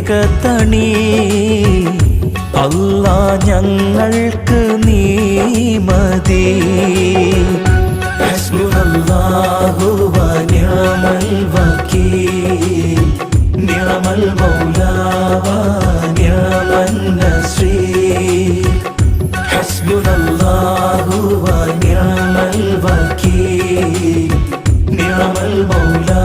ഏകത്തണി അല്ല ഞങ്ങൾക്ക് നീ മതി. നിയമൽ മൗലാവ നിയമൻ ശ്രീ ഹസ്ബുനല്ലാഹു വ നിയമൽ വക്കീൽ. നിയമൽ മൗലാ